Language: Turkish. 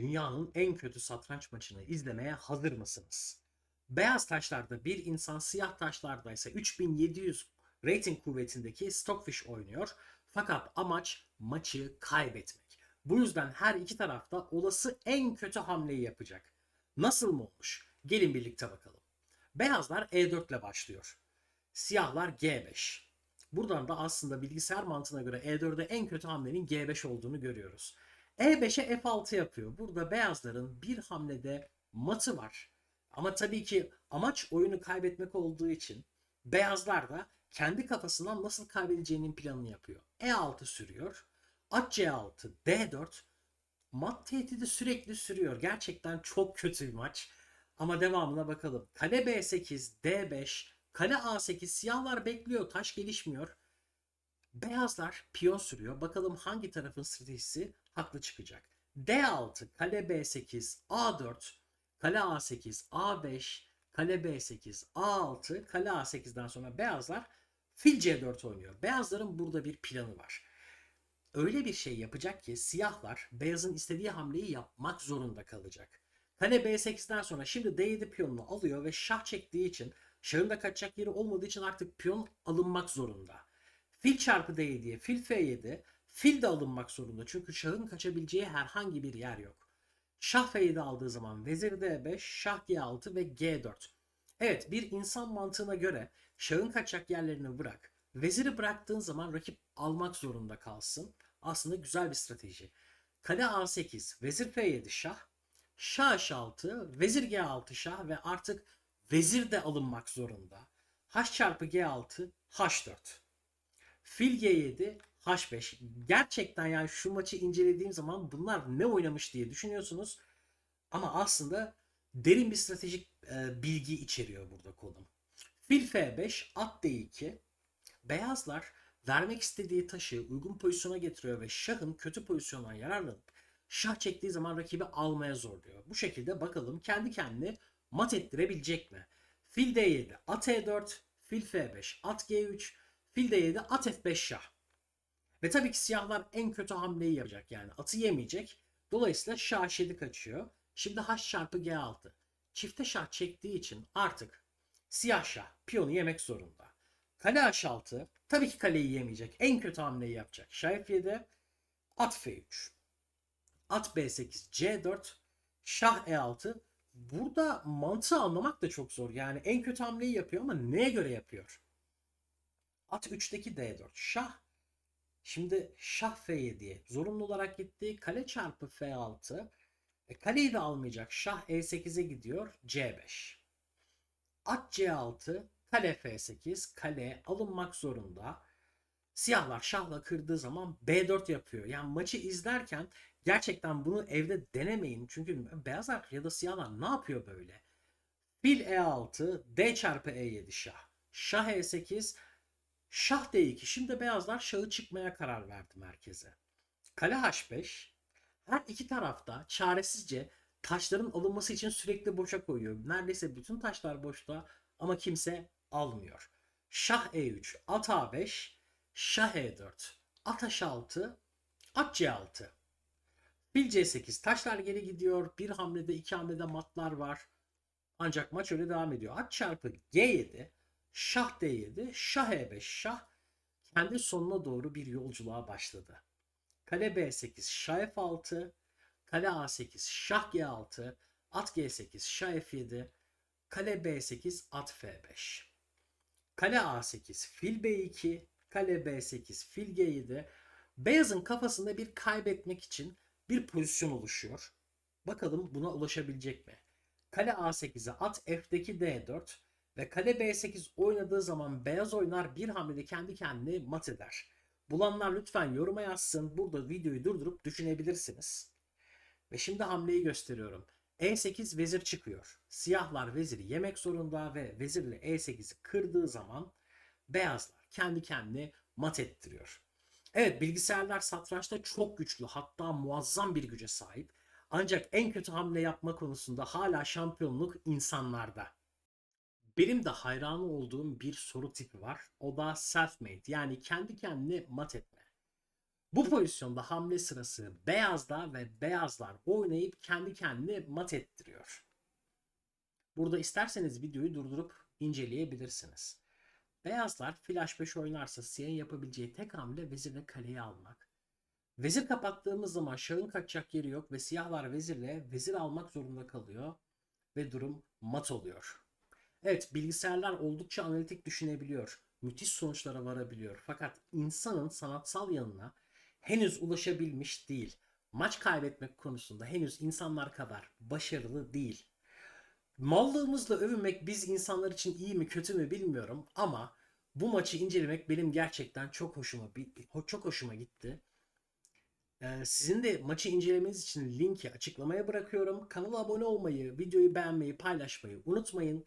Dünyanın en kötü satranç maçını izlemeye hazır mısınız? Beyaz taşlarda bir insan, siyah taşlarda ise 3700 rating kuvvetindeki Stockfish oynuyor. Fakat amaç maçı kaybetmek. Bu yüzden her iki tarafta olası en kötü hamleyi yapacak. Nasıl mı olmuş? Gelin birlikte bakalım. Beyazlar E4 ile başlıyor. Siyahlar G5. Buradan da aslında bilgisayar mantığına göre E4'de en kötü hamlenin G5 olduğunu görüyoruz. E5'e F6 yapıyor. Burada beyazların bir hamlede matı var. Ama tabii ki amaç oyunu kaybetmek olduğu için beyazlar da kendi kafasından nasıl kaybedeceğinin planını yapıyor. E6 sürüyor. At C6, D4. Mat tehdidi sürekli sürüyor. Gerçekten çok kötü bir maç. Ama devamına bakalım. Kale B8, D5, kale A8. Siyahlar bekliyor. Taş gelişmiyor. Beyazlar piyon sürüyor. Bakalım hangi tarafın stratejisi haklı çıkacak. D6, kale B8, A4, kale A8, A5, kale B8, A6, kale A8'den sonra beyazlar fil C4 oynuyor. Beyazların burada bir planı var. Öyle bir şey yapacak ki siyahlar beyazın istediği hamleyi yapmak zorunda kalacak. Kale B8'den sonra şimdi D7 piyonunu alıyor ve şah çektiği için şahın da kaçacak yeri olmadığı için artık piyon alınmak zorunda. Fil çarpı D7'ye fil F7 fil de alınmak zorunda çünkü şahın kaçabileceği herhangi bir yer yok. Şah F7 aldığı zaman vezir D5, şah G6 ve G4. Evet bir insan mantığına göre şahın kaçacak yerlerini bırak. Veziri bıraktığın zaman rakip almak zorunda kalsın. Aslında güzel bir strateji. Kale A8, vezir F7 şah, şah H6, vezir G6 şah ve artık vezir de alınmak zorunda. H çarpı G6, H4. Fil G7, H5. Gerçekten yani şu maçı incelediğim zaman bunlar ne oynamış diye düşünüyorsunuz. Ama aslında derin bir stratejik e, bilgi içeriyor burada konum. Fil F5, at D2. Beyazlar vermek istediği taşı uygun pozisyona getiriyor ve şahın kötü pozisyondan yararlanıp şah çektiği zaman rakibi almaya zorluyor. Bu şekilde bakalım kendi kendini mat ettirebilecek mi? Fil D7, at E4, fil F5, at G3, fil D7, at F5 şah. Ve tabii ki siyahlar en kötü hamleyi yapacak yani atı yemeyecek. Dolayısıyla şah H7 kaçıyor. Şimdi H çarpı G6. Çifte şah çektiği için artık siyah şah piyonu yemek zorunda. Kale H6 tabii ki kaleyi yemeyecek. En kötü hamleyi yapacak. Şah F7, at F3. At B8, C4, şah E6. Burada mantığı anlamak da çok zor. Yani en kötü hamleyi yapıyor ama neye göre yapıyor? At 3'teki D4. Şah Şimdi şah F7'ye zorunlu olarak gitti. Kale çarpı F6. E, kaleyi de almayacak. Şah E8'e gidiyor. C5. At C6. Kale F8. Kale alınmak zorunda. Siyahlar şahla kırdığı zaman B4 yapıyor. Yani maçı izlerken gerçekten bunu evde denemeyin. Çünkü beyazlar ya da siyahlar ne yapıyor böyle? Fil E6. D çarpı E7 şah. Şah E8. Şah D2. Şimdi beyazlar şahı çıkmaya karar verdi merkeze. Kale H5. Her iki tarafta çaresizce taşların alınması için sürekli boşa koyuyor. Neredeyse bütün taşlar boşta ama kimse almıyor. Şah E3, at A5, Şah E4, at H6, at C6. Fil C8 taşlar geri gidiyor. Bir hamlede iki hamlede matlar var. Ancak maç öyle devam ediyor. At çarpı G7, Şah D7, Şah E5, Şah kendi sonuna doğru bir yolculuğa başladı. Kale B8, Şah F6, Kale A8, Şah G6, At G8, Şah F7, Kale B8, At F5. Kale A8, Fil B2, Kale B8, Fil G7. Beyazın kafasında bir kaybetmek için bir pozisyon oluşuyor. Bakalım buna ulaşabilecek mi? Kale A8'e at F'deki D4 ve kale B8 oynadığı zaman beyaz oynar bir hamlede kendi kendini mat eder. Bulanlar lütfen yoruma yazsın. Burada videoyu durdurup düşünebilirsiniz. Ve şimdi hamleyi gösteriyorum. E8 vezir çıkıyor. Siyahlar veziri yemek zorunda ve vezirle E8'i kırdığı zaman beyazlar kendi kendini mat ettiriyor. Evet bilgisayarlar satrançta çok güçlü hatta muazzam bir güce sahip. Ancak en kötü hamle yapma konusunda hala şampiyonluk insanlarda. Benim de hayranı olduğum bir soru tipi var. O da self-made yani kendi kendini mat etme. Bu pozisyonda hamle sırası beyazda ve beyazlar oynayıp kendi kendini mat ettiriyor. Burada isterseniz videoyu durdurup inceleyebilirsiniz. Beyazlar flash 5 oynarsa siyahın yapabileceği tek hamle vezirle kaleyi almak. Vezir kapattığımız zaman şahın kaçacak yeri yok ve siyahlar vezirle vezir almak zorunda kalıyor ve durum mat oluyor. Evet bilgisayarlar oldukça analitik düşünebiliyor. Müthiş sonuçlara varabiliyor. Fakat insanın sanatsal yanına henüz ulaşabilmiş değil. Maç kaybetmek konusunda henüz insanlar kadar başarılı değil. Mallığımızla övünmek biz insanlar için iyi mi kötü mü bilmiyorum ama bu maçı incelemek benim gerçekten çok hoşuma çok hoşuma gitti. Ee, Sizin de maçı incelemeniz için linki açıklamaya bırakıyorum. Kanala abone olmayı, videoyu beğenmeyi, paylaşmayı unutmayın.